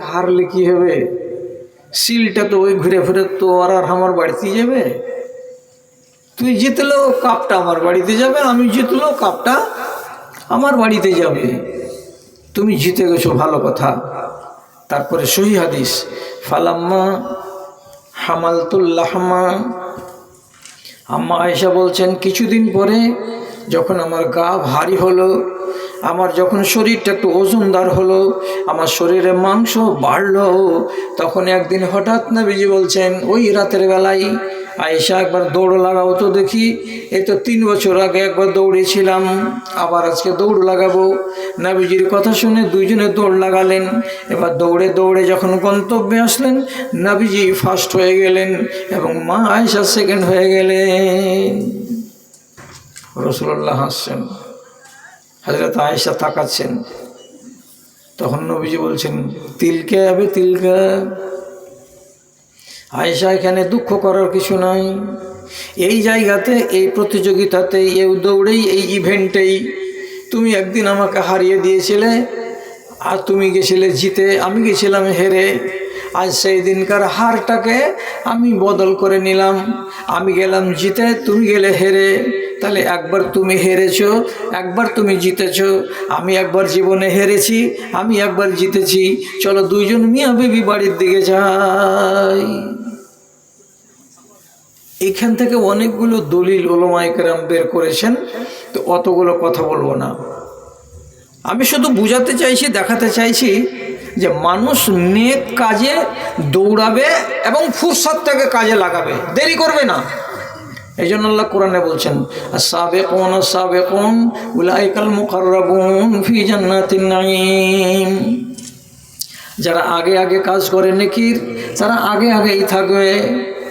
হারলে কি হবে? সিলটা তো ওই ঘুরে ফিরে তো আর আর আমার বাড়িতে যাবে? তুই জিতলেও কাপটা আমার বাড়িতে যাবে, আমি জিতলেও কাপটা আমার বাড়িতে যাবে। তুমি জিতে গেছো, ভালো কথা। তারপরে সহি হাদিস, ফালাম্মা হামালতুল্লাহমা আম্মা আয়েশা বলছেন, কিছুদিন পরে যখন আমার গা ভারী হলো আমার যখন শরীরটা একটু ওজনদার হলো, আমার শরীরে মাংস বাড়লো, তখন একদিন হঠাৎ নবীজি বলছেন, ওই রাতের বেলায় আয়েশা একবার দৌড় লাগাও তো দেখি। এই তো তিন বছর আগে একবার দৌড়েছিলাম, আবার আজকে দৌড় লাগাবো। নাবিজির কথা শুনে দুইজনে দৌড় লাগালেন। এবার দৌড়ে দৌড়ে যখন গন্তব্যে আসলেন, নাবিজি ফার্স্ট হয়ে গেলেন এবং মা আয়েশা সেকেন্ড হয়ে গেলেন। রসুল্লাহ হাসছেন হাজরত আয়েশা তাকাচ্ছেন। তখন নবীজি বলছেন তিলকে হবে? তিলকা আয়েশা, এখানে দুঃখ করার কিছু নাই। এই জায়গাতে, এই প্রতিযোগিতাতে এই দৌড়েই, এই ইভেন্টেই তুমি একদিন আমাকে হারিয়ে দিয়েছিলে, আর তুমি গেছিলে জিতে, আমি গেছিলাম হেরে। আজ সেই দিনকার হারটাকে আমি বদল করে নিলাম। আমি গেলাম জিতে, তুমি গেলে হেরে। তাহলে একবার তুমি হেরেছ, একবার তুমি জিতেছ, আমি একবার জীবনে হেরেছি, আমি একবার জিতেছি। চলো দুইজন মিয়া বেবি বাড়ির দিকে যাই। এখান থেকে অনেকগুলো দলিল ওলমাইকেরাম বের করেছেন, তো অতগুলো কথা বলব না। আমি শুধু বুঝাতে চাইছি, দেখাতে চাইছি যে মানুষ নেক কাজে দৌড়াবে এবং ফুরসাদটাকে কাজে লাগাবে। দেরি করবে না। এই জন্য আল্লাহ কোরআনে বলছেন সাবে কোন সাবে কোন উলাইকাল মুকাররাবুন ফি জান্নাতিন নাঈম। যারা আগে আগে কাজ করে নেকির, তারা আগে আগেই থাকবে।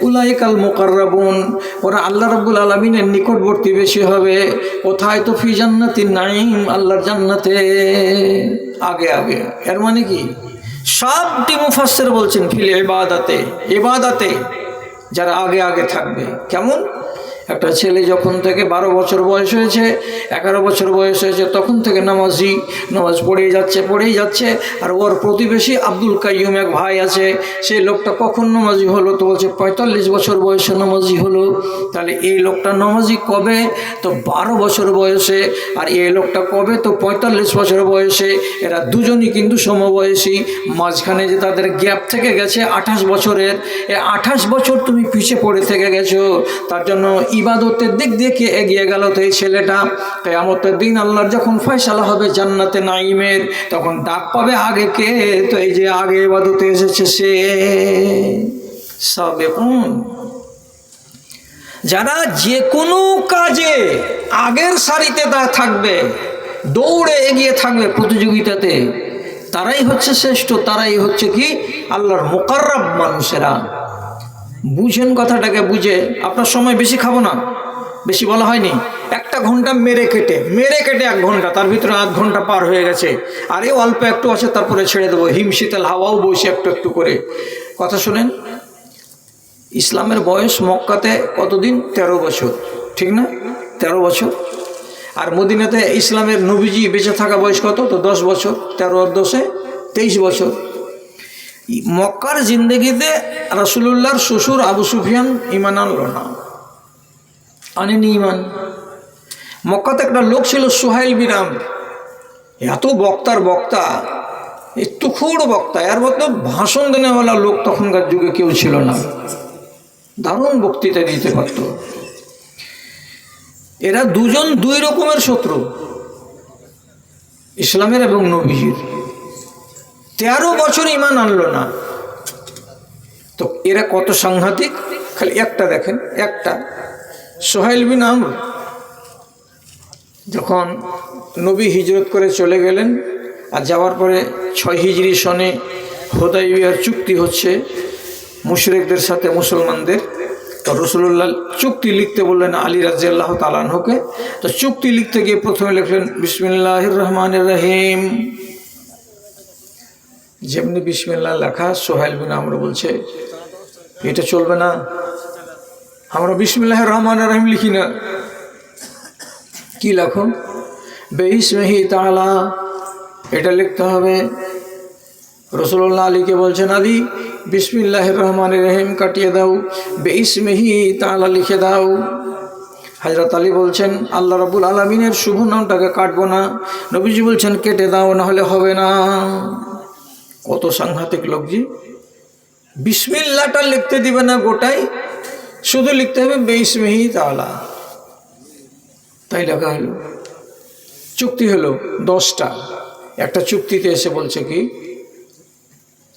উলাইকাল মোকাররাবুন, ওরা আল্লাহ রাব্বুল আলমিনের নিকটবর্তী বেশি হবে। কোথায় তো ফি জান্নাতি নাইম আল্লাহর জান্নাতে। আগে আগে। এর মানে কি? সবটি মুফাসসির বলছেন, ফিল ইবাদাতে। ইবাদাতে যারা আগে আগে থাকবে। কেমন? একটা ছেলে যখন থেকে বারো বছর বয়স হয়েছে, এগারো বছর বয়স হয়েছে, তখন থেকে নামাজি, নামাজ পড়েই যাচ্ছে পড়েই যাচ্ছে, আর ওর প্রতিবেশী আব্দুল কাইয়ুম এক ভাই আছে সেই লোকটা কখন নামাজি হলো তো বলছে, পঁয়তাল্লিশ বছর বয়সে নামাজি হলো। তাহলে এই লোকটা নামাজি কবে? তো বারো বছর বয়সে, আর এই লোকটা কবে? তো পঁয়তাল্লিশ বছর বয়সে। এরা দুজনই কিন্তু সমবয়সী। মাঝখানে যে তাদের গ্যাপ থেকে গেছে আঠাশ বছরের, এ আঠাশ বছর তুমি পিছিয়ে পড়ে থেকে গেছো, তার জন্য ইবাদতের দিক দিয়ে কে এগিয়ে গেল তো এই ছেলেটা? কেয়ামতের দিন আল্লাহর যখন ফয়সালা হবে জান্নাতে নাইমের তখন ডাক পাবে আগে কে? তো এই যে আগে ইবাদতে এসেছে সে। সবে যারা যে কোনো কাজে আগের সারিতে তা থাকবে, দৌড়ে এগিয়ে থাকবে প্রতিযোগিতাতে, তারাই হচ্ছে শ্রেষ্ঠ, তারাই হচ্ছে কি? আল্লাহর মোকাররব মানুষেরা। বুঝেন কথাটাকে বুঝে, আপনার সময় বেশি খাব না। বেশি বলা হয়নি। একটা ঘণ্টা মেরে কেটে মেরে কেটে এক ঘণ্টা, তার ভিতরে আধ ঘণ্টা পার হয়ে গেছে। আর এই অল্প একটু আছে, তারপরে ছেড়ে দেবো। হিম শীতল হাওয়াও বসে একটু একটু করে। কথা শুনেন, ইসলামের বয়স মক্কাতে কতদিন? ১৩ বছর। ঠিক না? ১৩ বছর। আর মদিনাতে ইসলামের নবীজি বেঁচে থাকা বয়স কত? তো দশ বছর। তেরো আর দশে তেইশ বছর। মক্কার জিন্দগিতে রাসুলুল্লাহর শ্বশুর আবু সুফিয়ান ইমান আনল না। আনেনি ইমান মক্কাতে একটা লোক ছিল সোহাইল বিরাম এত বক্তার বক্তা তুখুড় বক্তা, এর মতো ভাষণ দেনেওয়ালা লোক তখনকার যুগে কেউ ছিল না। দারুণ বক্তৃতা দিতে পারত। এরা দুজন দুই রকমের শত্রু, ইসলামের এবং নবীজির তেরো বছর ইমান আনলো না। তো এরা কত সাংঘাতিক? খালি একটা দেখেন, একটা। সোহাইল বিন আমর, যখন নবী হিজরত করে চলে গেলেন আর যাওয়ার পরে ছয় হিজড়ি সনে হোদাইবিয়ার চুক্তি হচ্ছে মুশরেকদের সাথে মুসলমানদের, তো রসুল্লাহ চুক্তি লিখতে বললেন আলী রাজিয়াল্লাহ তালানহকে তো চুক্তি লিখতে গিয়ে প্রথমে লিখলেন বিসমিল্লাহ রহমান রহিম। যেমনি বিসমিল্লা লেখা সোহেল বিন আমরা বলছে, এটা চলবে না। আমরা বিসমিল্লাহ রহমান রহিম লিখি না। কি লেখো? বেইসমেহি তালা এটা লিখতে হবে। রসুল্লাহ আলীকে বলছেন আলী বিসমিল্লাহ রহমান রহিম, কাটিয়ে দাও। বেইসমেহি তালা লিখে দাও। হাজরত আলী বলছেন, আল্লাহ রাবুল আলমিনের শুভ নামটাকে কাটবো না। নবীজি বলছেন, কেটে দাও না হলে হবে না। কত সাংঘাতিক লোকজি বিসমিল্লাটা লিখতে দিবে না গোটাই, শুধু লিখতে হবে বেইসমেহি তালা তাই লেখা হলো। চুক্তি হলো দশটা। একটা চুক্তিতে এসে বলছে কি,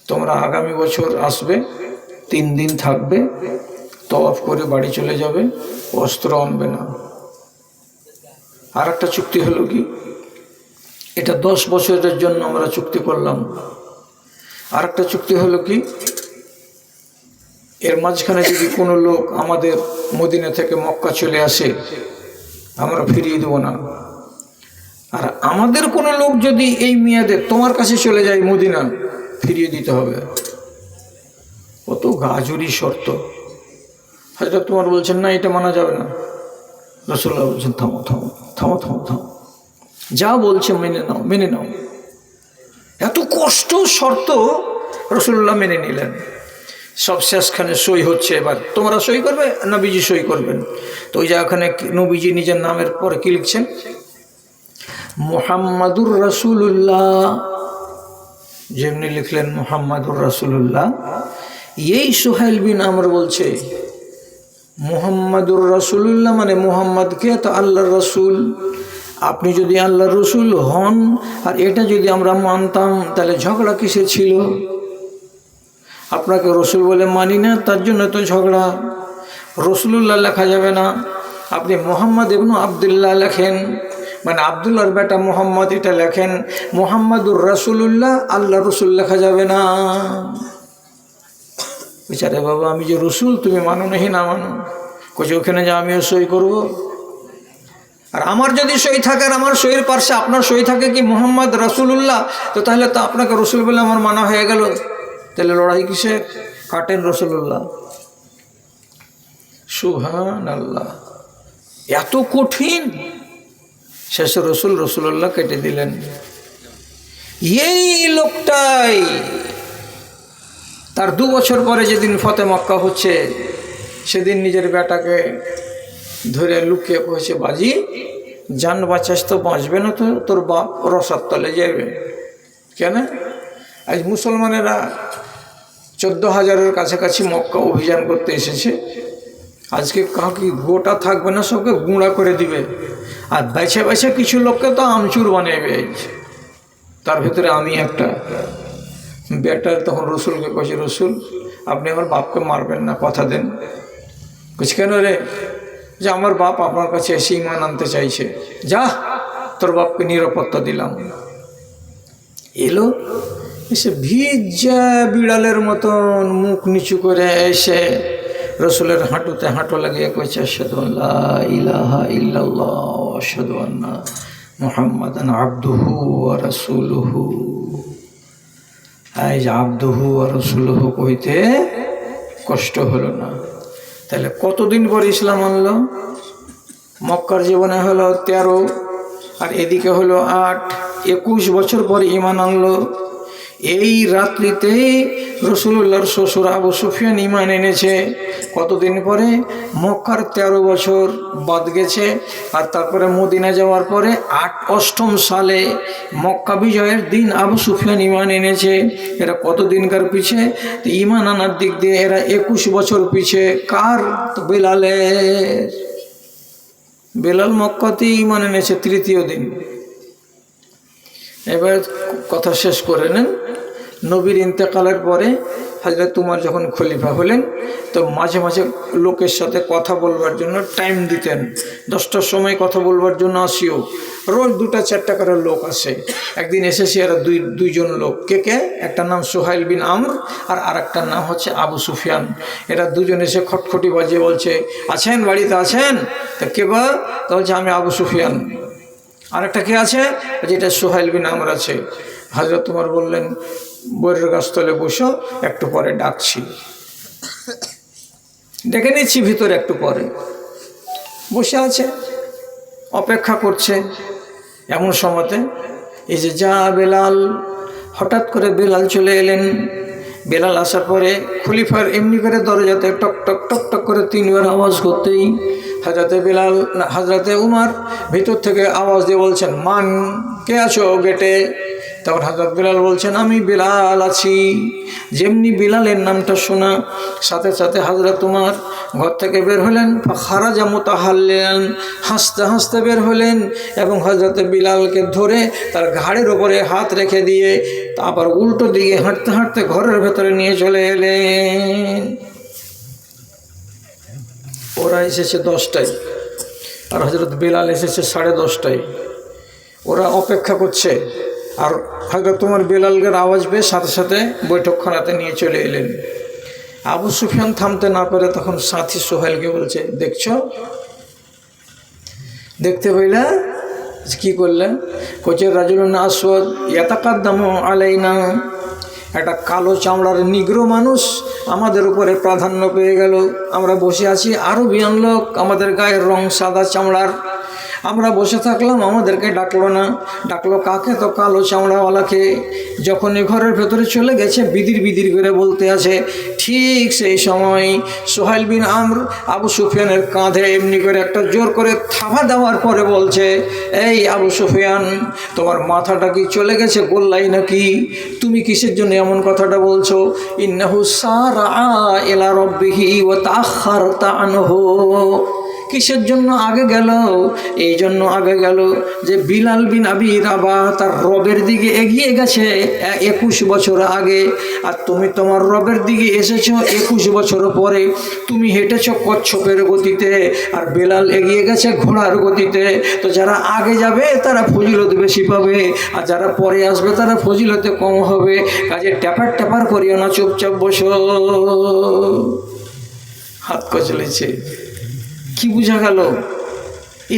তোমরা আগামী বছর আসবে, তিন দিন থাকবে তফ করে বাড়ি চলে যাবে, অস্ত্র আনবে না। আর একটা চুক্তি হলো কি, এটা দশ বছরের জন্য আমরা চুক্তি করলাম। আর একটা চুক্তি হলো কি? এর মাঝখানে যদি কোনো লোক আমাদের মদিনা থেকে মক্কা চলে আসে, আমরা ফিরিয়ে দেবো না। আর আমাদের কোনো লোক যদি এই মেয়াদে তোমার কাছে চলে যায় মদিনা, ফিরিয়ে দিতে হবে। কত গাজরি শর্ত। হয়তো তোমার বলছেন, না, এটা মানা যাবে না। রসুল্লাহ বলছেন, থামো থামো থামো থামো থামো। যা বলছে মেনে নাও মেনে নাও। এত কষ্ট শর্ত রসুল্লাহ মেনে নিলেন। সব শেষখানে সই হচ্ছে এবার। তোমরা সই করবে, নবীজি সই করবেন। তো ওই জায়গাখানে নবীজি নিজের নামের পরে কি লিখছেন? মোহাম্মদুর রসুল্লাহ যেমনি লিখলেন মোহাম্মদুর রসুল্লাহ এই সোহেল বিন আমর বলছে, মোহাম্মদুর রসুল্লাহ মানে মোহাম্মদকে তো আল্লাহর রসুল। আপনি যদি আল্লাহর রসুল হন, আর এটা যদি আমরা মানতাম, তাহলে ঝগড়া কিসে ছিল? আপনাকে রসুল বলে মানি না, তার জন্য তো ঝগড়া। রসুল্লাহ লেখা যাবে না। আপনি মোহাম্মদ ইবনু আবদুল্লাহ লেখেন। মানে আবদুল্লাহর বেটা মোহাম্মদ এটা লেখেন। মোহাম্মদুর রসুল্লাহ আল্লাহ রসুল লেখা যাবে না। বিচারে বাবা, আমি যে রসুল, তুমি মানো নাহি না মানো। কোচে ওখানে যা, আমিও সই করব। আর আমার যদি সই থাকে আর আমার সইয়ের পার্শ্বে আপনার সই থাকে কি মোহাম্মদ রসুল্লাহ তো তাহলে তো আপনাকে রসুল বলে আমার মানা হয়ে গেল। তাহলে লড়াই কিসে? কাটেন রসুল্লাহ সুহান আল্লাহ এত কঠিন। শেষে রসুল রসুল্লাহ কেটে দিলেন। এই লোকটাই তার দু বছর পরে যেদিন ফতে মক্কা হচ্ছে, সেদিন নিজের বেটাকে ধরে লুকিয়ে কয়েছে বাজি যান বাঁচাস তো বাঁচবে না তো, তোর বাপ রসার তলে যাবে কেন? আজ মুসলমানেরা চোদ্দ হাজারের কাছাকাছি মক্কা অভিযান করতে এসেছে। আজকে কাউকে গোটা থাকবে না, সবকে গুঁড়া করে দিবে। আর বেছে বেছে কিছু লোককে তো আমচুর বানিয়ে তার ভিতরে আমি একটা। বেটার তখন রসুলকে কয়েছে রসুল, আপনি আমার বাপকে মারবেন না, কথা দেন। কুছ কেন রে? যে আমার বাপ আপনার কাছে এসে ইমান আনতে চাইছে। যা, তোর বাপকে নিরাপত্তা দিলাম। এলো, এসে ভিজা বিড়ালের মতন মুখ নিচু করে এসে রসুলের হাঁটুতে হাঁটু লাগিয়ে কয়েছে আশাদুল্লাহ ইলাহা ইল্লাল্লাহ আব্দুহু রসুলহু। আজ আব্দুহু রসুলহু কইতে কষ্ট হলো না। তাহলে কতদিন পর ইসলাম আনলো? মক্কার জীবনে হলো তেরো, আর এদিকে হলো আট, একুশ বছর পর ইমান আনলো। এই রাত্রিতে রসুল্লাহর শ্বশুর আবু সুফিয়ান ইমান এনেছে। কতদিন পরে? মক্কার তেরো বছর বাদ গেছে আর তারপরে মদিনা যাওয়ার পরে আট অষ্টম সালে মক্কা বিজয়ের দিন আবু সুফিয়ান ইমান এনেছে। এরা কতদিনকার পিছে? ইমান আনার দিক দিয়ে এরা একুশ বছর পিছে। কার? বেলালের। বেলাল মক্কাতেই ইমান এনেছে তৃতীয় দিন। এবার কথা শেষ করে নেন। নবীর ইন্তেকালের পরে হাজরত তোমার যখন খলিফা হলেন, তো মাঝে মাঝে লোকের সাথে কথা বলবার জন্য টাইম দিতেন। দশটার সময় কথা বলবার জন্য আসিও। রোজ দুটা চারটা করে লোক আসে। একদিন এসেছে এরা দুই, দুইজন লোক। কে কে? একটা নাম সোহাইল বিন আমর আর আরেকটার নাম হচ্ছে আবু সুফিয়ান। এরা দুজন এসে খটখটি বাজিয়ে বলছে, আছেন? বাড়িতে আছেন? তা কে গো তা বলছে, আমি আবু সুফিয়ান। আরেকটা কে আছে? যেটা সোহাইল বিন আমর আছে। হাজরত তোমার বললেন বইয়ের গাছতলে বসো একটু পরে ডাকছি ডেকে নিচ্ছি ভিতরে একটু পরে। বসে আছে, অপেক্ষা করছে এমন সময়তে। এই যে যা বেলাল, হঠাৎ করে বেলাল চলে এলেন। বেলাল আসার পরে খলিফার এমনি করে দরজাতে টক টক টক টক করে তিনবার আওয়াজ করতেই হাজরাতে বেলাল, হাজরাতে উমার ভিতর থেকে আওয়াজ দিয়ে বলছেন, মান, কে আছো গেটে? তখন হাজরত বিলাল বলছেন, আমি বিলাল আছি। যেমনি বিলালের নামটা শোনা, সাথে সাথে হাজরত তোমার ঘর থেকে বের হলেন খারা খারাজা মোতাহাল্লেন হাসতে হাসতে বের হলেন এবং হজরতে বিলালকে ধরে তার ঘাড়ের ওপরে হাত রেখে দিয়ে তারপর উল্টো দিকে হাঁটতে হাঁটতে ঘরের ভেতরে নিয়ে চলে এলেন। ওরা এসেছে দশটায়। আর হজরত বিলাল এসেছে সাড়ে দশটায়। ওরা অপেক্ষা করছে। আর হয়তো তোমার বেলালগের আওয়াজ পেয়ে সাথে সাথে বৈঠকখানাতে নিয়ে চলে এলেন। আবু সুফিয়ান থামতে না পারে তখন সাথী সোহেলকে বলছে, দেখছ? দেখতে পাইলা কি করলেন? কোচের রাজুল আসওয়াদ, ইয়াতাকাদ্দাম আলাইনা, একটা কালো চামড়ার নিগ্র মানুষ আমাদের উপরে প্রাধান্য পেয়ে গেল। আমরা বসে আছি আরও বিয়ান লোক আমাদের গায়ের রং সাদা চামড়ার। আমরা বসে থাকলাম, আমাদেরকে ডাকলো না। ডাকলো কাকে? তো কালো চামড়াওয়ালাকে। যখন এ ঘরের ভেতরে চলে গেছে, বিদির বিদির করে বলতে আছে ঠিক সেই সময় সোহাইল বিন আমর আবু সুফিয়ানের কাঁধে এমনি করে একটা জোর করে থাবা দেওয়ার পরে বলছে, এই আবু সুফিয়ান, তোমার মাথাটা কি চলে গেছে গোল্লাই নাকি? তুমি কিসের জন্য এমন কথাটা বলছো? ইন্নাহু সারা এলা রব্বিহি ও তাখার তানহু কিসের জন্য আগে গেল? এই জন্য আগে গেল যে বিলাল বিন আবি রাবা তার রবের দিকে এগিয়ে গেছে একুশ বছর আগে। আর তুমি তোমার রবের দিকে এসেছ একুশ বছর পরে। তুমি হেঁটেছ কচ্ছপের গতিতে আর বেলাল এগিয়ে গেছে ঘোড়ার গতিতে। তো যারা আগে যাবে তারা ফজিলত বেশি পাবে, আর যারা পরে আসবে তারা ফজিলতে কম হবে। কাজে ট্যাপার ট্যাপার করিও না, চুপচাপ বসো। হাত কচলেছে। কি বোঝা গেল?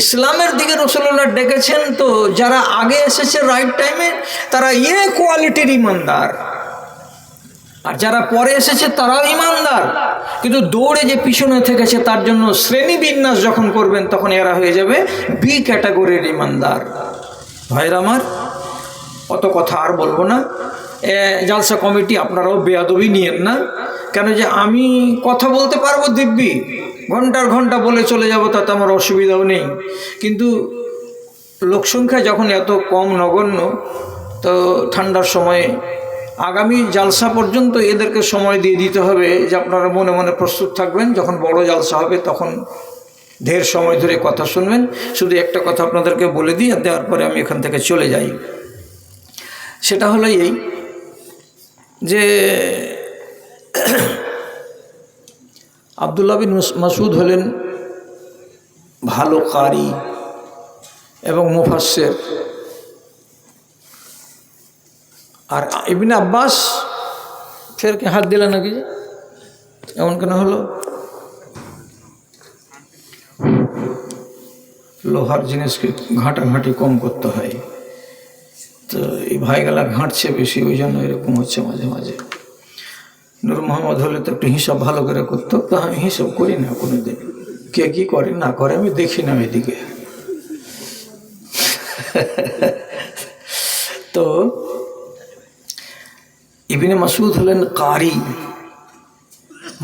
ইসলামের দিকে রসুল্লাহ ডেকেছেন তো, যারা আগে এসেছে রাইট টাইমে তারা ইয়ে কোয়ালিটির ইমানদার। আর যারা পরে এসেছে, তারাও ইমানদার। কিন্তু দৌড়ে যে পিছনে থেকেছে, তার জন্য শ্রেণি বিন্যাস যখন করবেন, তখন এরা হয়ে যাবে বি ক্যাটাগরির ইমানদার। ভাইরা আমার, অত কথা আর বলব না। জালসা কমিটি, আপনারাও বেয়াদবি নিয়েন না। কেন যে আমি কথা বলতে পারব দিব্যি ঘণ্টার ঘণ্টা বলে চলে যাব, তাতে আমার অসুবিধাও নেই। কিন্তু লোকসংখ্যা যখন এত কম নগণ্য, তো ঠান্ডার সময়ে আগামী জালসা পর্যন্ত এদেরকে সময় দিয়ে দিতে হবে যে আপনারা মনে মনে প্রস্তুত থাকবেন। যখন বড় জালসা হবে, তখন ঢের সময় ধরে কথা শুনবেন। শুধু একটা কথা আপনাদেরকে বলে দিই, আর দেওয়ার পরে আমি এখান থেকে চলে যাই। সেটা হলো এই যে আবদুল্লাহ বিন মাসুদ হলেন ভালো কারি এবং মুফাসের আর ইবিন আব্বাস ফের কে হাত দিলেন নাকি? এমন কেন হলো? লোহার জিনিসকে ঘাঁটাঘাঁটি কম করতে হয়। তো এই ভাইগুলা ঘাঁটছে বেশি ওই জন্য এরকম হচ্ছে মাঝে মাঝে। নূর মোহাম্মদ হলে তো একটু হিসাব ভালো করে করতো। তা আমি হিসাব করি না কোনো দিন কে কী করে, না করে, আমি দেখি না এদিকে। তো ইবিনে মাসুদ হলেন কারি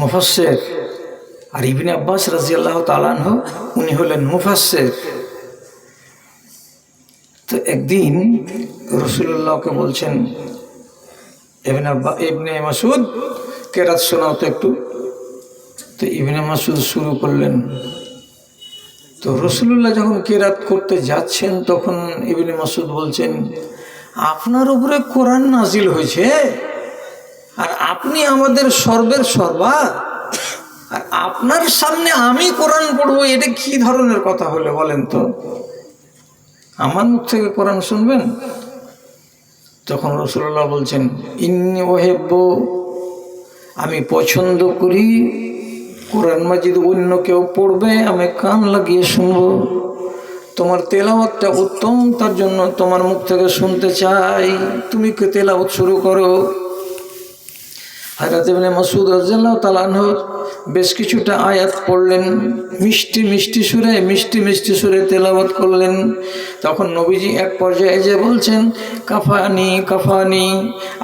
মুফাসের আর ইবিনে আব্বাস রাজিয়াল্লাহ তালানহ উনি হলেন মুফাসের তো একদিন রসুল্লাহকে বলছেন, ইবনে আব্বা, ইবনে মাসুদ কেরাত শোনাও তো একটু। তো ইবনে মাসুদ শুরু করলেন। তো রসুল্লাহ যখন কেরাত করতে যাচ্ছেন, তখন ইবনে মাসুদ বলছেন, আপনার উপরে কোরআন নাজিল হয়েছে, আর আপনি আমাদের সর্বের সর্বা আর আপনার সামনে আমি কোরআন পড়ব, এটা কি ধরনের কথা হলে বলেন তো? আমার মুখ থেকে কোরআন শুনবেন? তখন রসুল্লাহ বলছেন, ইন্নি ওহেব্য আমি পছন্দ করি, কোরআন মাজিদ অন্য কেউ পড়বে, আমি কান লাগিয়ে শুনব। তোমার তেলাওয়াতটা উত্তম, তার জন্য তোমার মুখ থেকে শুনতে চাই। তুমি কে তেলাওয়াত শুরু করো? হাজরত ইবনে মাসুদ তাআলা আনহু বেশ কিছুটা আয়াত পড়লেন, মিষ্টি মিষ্টি সুরে, মিষ্টি মিষ্টি সুরে তেলাওয়াত করলেন। তখন নবীজি এক পর্যায়ে যে বলছেন, কাফানি কাফানি।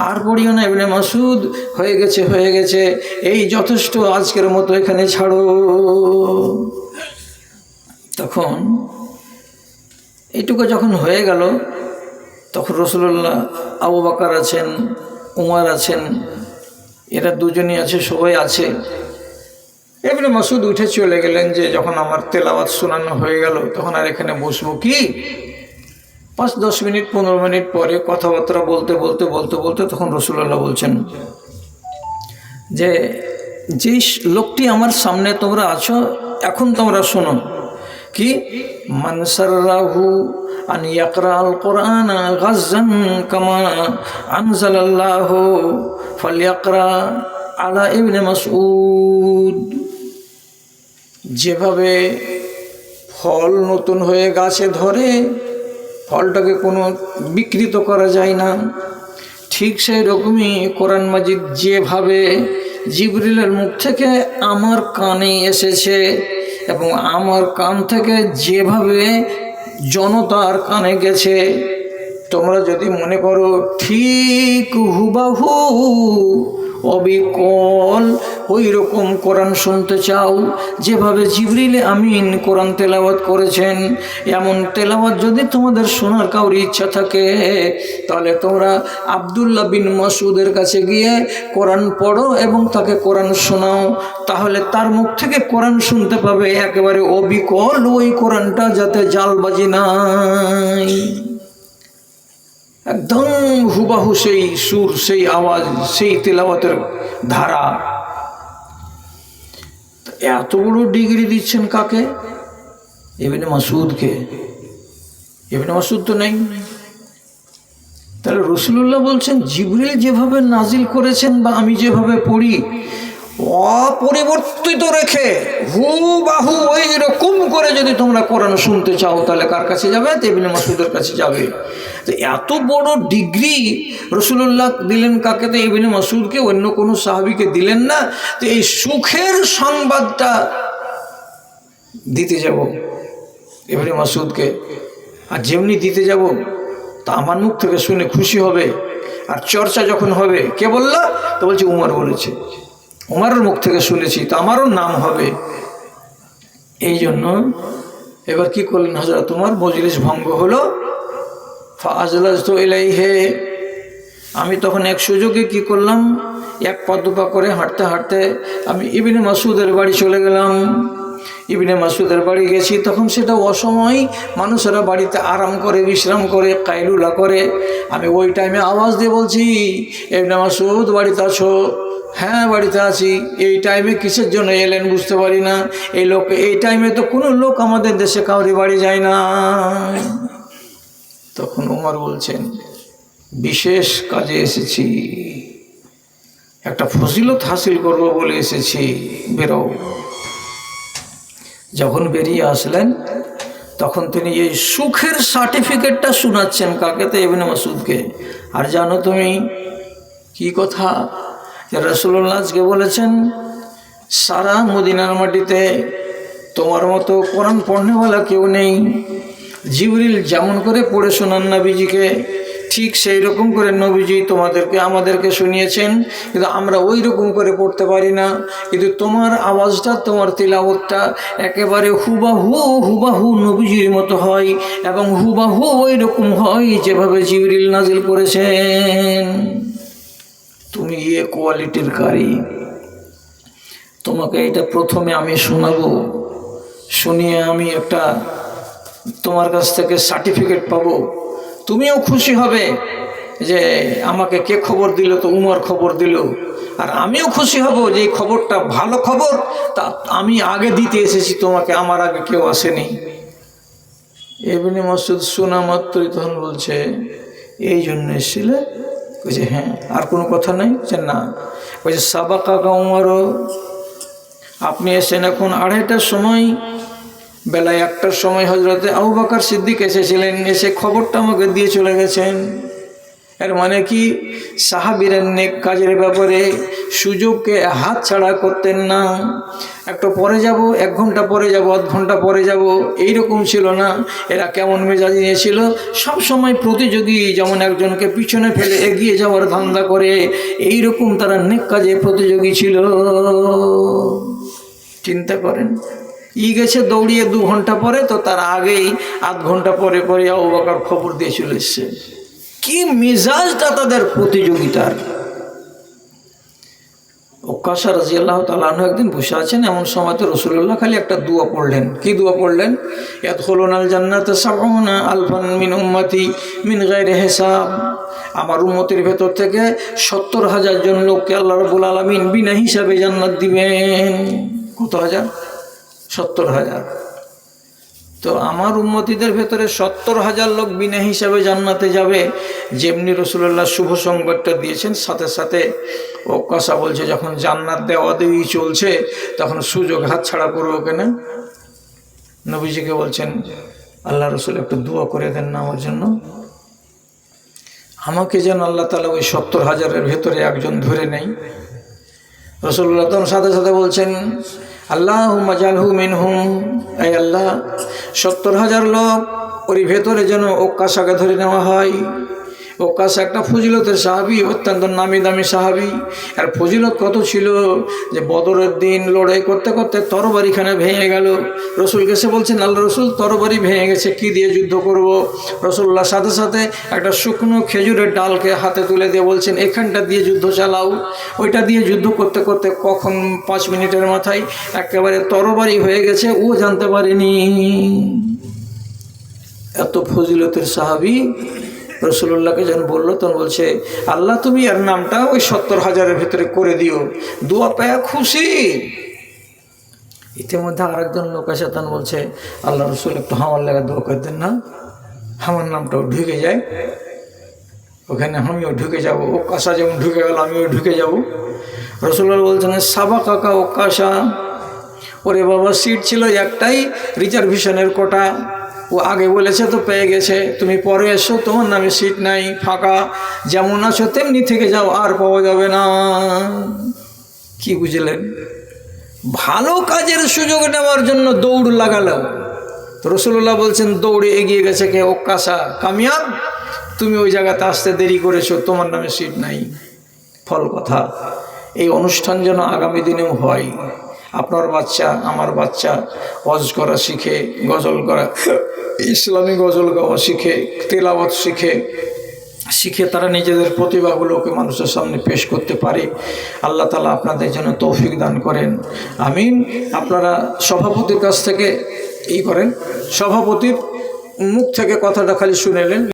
আর পড়িও না এবারে মাসুদ হয়ে গেছে হয়ে গেছে। এই যথেষ্ট, আজকের মতো এখানে ছাড়ো। তখন এটুকু যখন হয়ে গেল, তখন রসুল্লাহ আবু বাকার আছেন, উমার আছেন এরা দুজনই আছে, সবাই আছে। এমনি মাসুদ উঠে চলে গেলেন যে যখন আমার তেলাওয়াত শোনানো হয়ে গেল, তখন আর এখানে বসবো কি? পাঁচ, দশ মিনিট, পনেরো মিনিট পরে কথাবার্তা বলতে বলতে বলতে বলতে তখন রসুল্লাহ বলছেন যে, যেই লোকটি আমার সামনে তোমরা আছো, এখন তোমরা শোনো। কি? মানসারাহু আন ইয়াকরা আল কোরআন গাজ্জান কামা আনজালাল্লাহু ফালিয়াকরা আলা ইবনে মাসউদ। যেভাবে ফল নতুন হয়ে গাছে ধরে, ফলটাকে কোনো বিকৃত করা যায় না। ঠিক সেই রকমই কোরআন মাজিদ যেভাবে জিবরিলের মুখ থেকে আমার কানে এসেছে এবং আমার কান থেকে যেভাবে জনতার কানে গেছে, তোমরা যদি মনে করো, ঠিক হুবাহু অবিকল ওই রকম কোরআন শুনতে চাও? যেভাবে জিবরিলে আমিন কোরআন তেলাওয়াত করেছেন, এমন তেলাওয়াত যদি তোমাদের শোনার কাউর ইচ্ছা থাকে, তাহলে তোমরা আবদুল্লাহ বিন মাসুদের কাছে গিয়ে কোরআন পড়ো এবং তাকে কোরআন শোনাও। তাহলে তার মুখ থেকে কোরআন শুনতে পাবে, একেবারে অবিকল ওই কোরআনটা যাতে জালবাজি নাই। একদম হুবাহু সেই সুর, সেই আওয়াজ, সেই তেলাওয়াতের ধারা। এত বড় ডিগ্রি দিচ্ছেন কাকে? এবারে মাসুদকে এভিনে মাসুদ তো নেই। তাহলে রসুল্লাহ বলছেন, জিবরিল যেভাবে নাজিল করেছেন বা আমি যেভাবে পড়ি অপরিবর্তিত রেখে হু বাহু ওই রকম করে যদি তোমরা কোরআন শুনতে চাও, তাহলে কার কাছে যাবে? তেবিনে মাসুদের কাছে যাবে। তো এত বড় ডিগ্রি রসুল্লাহ দিলেন কাকে? তো এবিনে মাসুদকে অন্য কোনো সাহাবিকে দিলেন না। তো এই সুখের সংবাদটা দিতে যাব এবারে মাসুদকে আর যেমনি দিতে যাব, তা আমার মুখ থেকে শুনে খুশি হবে। আর চর্চা যখন হবে, কে বললা? তো বলছে উমার বলেছে। উমারের মুখ থেকে শুনেছি, তো আমারও নাম হবে। এই জন্য এবার কি করলেন হাজরা তোমার মজলিস ভঙ্গ হলো। তো এলাই হে আমি তখন এক সুযোগে কি করলাম? এক পা করে হাঁটতে হাঁটতে আমি ইবিন মাসুদের বাড়ি চলে গেলাম। ইবিনে মাসুদের বাড়ি গেছি, তখন সেটা অসময় মানুষেরা বাড়িতে আরাম করে, বিশ্রাম করে, কাইলুলা করে। আমি ওই টাইমে আওয়াজ দিয়ে বলছি, ইবিনে মাসুদ বাড়িতে আছো? হ্যাঁ বাড়িতে আছি। এই টাইমে কিসের জন্য এলেন বুঝতে পারি না। এই লোক, এই টাইমে তো কোনো লোক আমাদের দেশে কাউরি বাড়ি যায় না। তখন উমর বলছেন, বিশেষ কাজে এসেছি। একটা ফজিলত হাসিল করব বলে এসেছি। বেরো। যখন বেরিয়ে আসলেন, তখন তিনি এই সুখের সার্টিফিকেটটা শোনাচ্ছেন কাকে তো এবিন মাসুদকে আর জানো তুমি, কি কথা? যে রসুল্লাহ আজকে বলেছেন, সারা মদিনার মাটিতে তোমার মতো কোরআন পড়নেওয়ালা কেউ নেই। জিবরিল যেমন করে পড়ে শোনান নবীজিকে ঠিক সেই রকম করে নবীজি তোমাদেরকে, আমাদেরকে শুনিয়েছেন, কিন্তু আমরা ওই রকম করে পড়তে পারি না। কিন্তু তোমার আওয়াজটা, তোমার তিলাওয়াতটা একেবারে হুবাহু হুবাহু নবীজির মতো হয় এবং হুবাহু ওই রকম হয় যেভাবে জিবরিল নাজিল করেছেন। তুমি ইয়ে কোয়ালিটির কারি। তোমাকে এটা প্রথমে আমি শোনাবো, শুনিয়ে আমি একটা তোমার কাছ থেকে সার্টিফিকেট পাবো। তুমিও খুশি হবে যে আমাকে কে খবর দিল তো উমর খবর দিল। আর আমিও খুশি হব যে এই খবরটা ভালো খবর, তা আমি আগে দিতে এসেছি, তোমাকে আমার আগে কেউ আসেনি। এমনি মসুদ শোনা মাত্রই তখন বলছে, এই জন্য এসেছিলে? বলছে হ্যাঁ আর কোনো কথা নেই? যে না। বলছে সাবাকা উমারও আপনি এসেন এখন আড়াইটার সময় বেলায় একটার সময় হজরতে আবু সিদ্দিক এসেছিলেন, এসে খবরটা আমাকে দিয়ে চলে গেছেন। এর মানে কি? সাহাবিরের নেক কাজের ব্যাপারে সুযোগকে হাত ছাড়া করতেন না। একটু পরে যাব, এক ঘণ্টা পরে যাব, আধ ঘণ্টা পরে যাব এই রকম ছিল না। এরা কেমন মেজাজ নিয়েছিল? সব সময় প্রতিযোগী, যেমন একজনকে পিছনে ফেলে এগিয়ে যাওয়ার ধান্দা করে এই রকম তারা নেক কাজে প্রতিযোগী ছিল। চিন্তা করেন ই গেছে দৌড়িয়ে দু ঘণ্টা পরে, তো তার আগেই আধ ঘণ্টা পরে পরে অবাকার খবর দিয়ে চলে এসছে। কি মিজাজটা তাদের প্রতিযোগিতার। ওকাশা রাজিয়াল্লাহ তালাহ একদিন বসে আছেন, এমন সময় তো রসুল্লাহ খালি একটা দুয়া পড়লেন। কি দুয়া পড়লেন? ইয়াত হলুন আল জান্নাত সাবনা আলফান মিন উম্মতি মিন গায়রে হেসাব। আমার উন্মতির ভেতর থেকে সত্তর হাজার জন লোককে আল্লাহ রবুল আলমিন বিনা হিসাবে জান্নাত দিবেন। কত হাজার? সত্তর হাজার। তো আমার উন্মতিদের ভেতরে সত্তর হাজার লোক বিনা হিসাবে জান্নাতে যাবে, যেমনি রসুল্লাহ শুভ সংবাদটা দিয়েছেন, সাথে সাথে ও কষা বলছে, যখন জান্নাত দেওয়া দেওয়ি চলছে, তখন সুযোগ হাত ছাড়া করব কেন? নবীজিকে বলছেন, আল্লাহ রসুল একটু দোয়া করে দেন না আমার জন্য। আমাকে যেন আল্লাহ তালা ওই সত্তর হাজারের ভেতরে একজন ধরে নেই রসুল্লাহ তখন সাথে সাথে বলছেন আল্লাহ মাজালহু মিনহুম। এই আল্লাহ, সত্তর হাজার লোক ওর ভেতরে যেন ওকাশাকে ধরে নেওয়া হয়। ওকাশ একটা ফজিলতের সাহাবি, অত্যন্ত নামি দামি সাহাবি। আর ফজিলত কত ছিল? যে বদরের দিন লড়াই করতে করতে তরবারিখানে ভেঙে গেল। রসুল গেছে বলছেন, আল্লাহ রসুল, তরবারি ভেঙে গেছে, কি দিয়ে যুদ্ধ করব? রসুল্লাহ সাথে সাথে একটা শুকনো খেজুরের ডালকে হাতে তুলে দিয়ে বলছেন, এখানটা দিয়ে যুদ্ধ চালাও। ওইটা দিয়ে যুদ্ধ করতে করতে কখন পাঁচ মিনিটের মাথায় একেবারে তরবারি হয়ে গেছে, ও জানতে পারেনি। এত ফজিলতের সাহাবি রসুল্লাহকে যখন বলল, তখন বলছে, আল্লাহ, তুমি এর নামটা ওই সত্তর হাজারের ভিতরে করে দিও। দোয়া পায়া খুশি। ইতিমধ্যে আর একজন লোক আছে তখন বলছে, আল্লাহ রসুল, একটু হামার লাগা দোয়া করে দেন না। হামার নামটাও ঢুকে যায়। ওখানে আমিও ঢুকে যাব। ও কাসা যেমন ঢুকে গেল, আমিও ঢুকে যাব। রসুল্লাহ বলছেন সাবা কাকা ও কাসা। ওরে বাবা, সিট ছিল একটাই রিজার্ভেশনের কোটা। ও আগে বলেছে তো পেয়ে গেছে। তুমি পরে এসো, তোমার নামে সিট নাই, ফাঁকা। যেমন আছো তেমনি থেকে যাও, আর পাওয়া যাবে না। কি বুঝলেন? ভালো কাজের সুযোগ নেওয়ার জন্য দৌড় লাগালো তো রসুল্লাহ বলছেন, দৌড়ে এগিয়ে গেছে কে? ও কাসা কামিয়াব? তুমি ওই জায়গাতে আসতে দেরি করেছ, তোমার নামে সিট নাই। ফল কথা। এই অনুষ্ঠান যেন আগামী দিনেও হয়। আপনার বাচ্চা, আমার বাচ্চা অজ করা শিখে, গজল করা, ইসলামী গজল গাওয়া শিখে, তেলাওয়াত শিখে শিখে তারা নিজেদের প্রতিভাগুলোকে মানুষের সামনে পেশ করতে পারে। আল্লাহ তালা আপনাদের জন্য তৌফিক দান করেন। আমিন। আপনারা সভাপতির কাছ থেকে এই করেন। সভাপতির মুখ থেকে কথাটা খালি শুনেলেন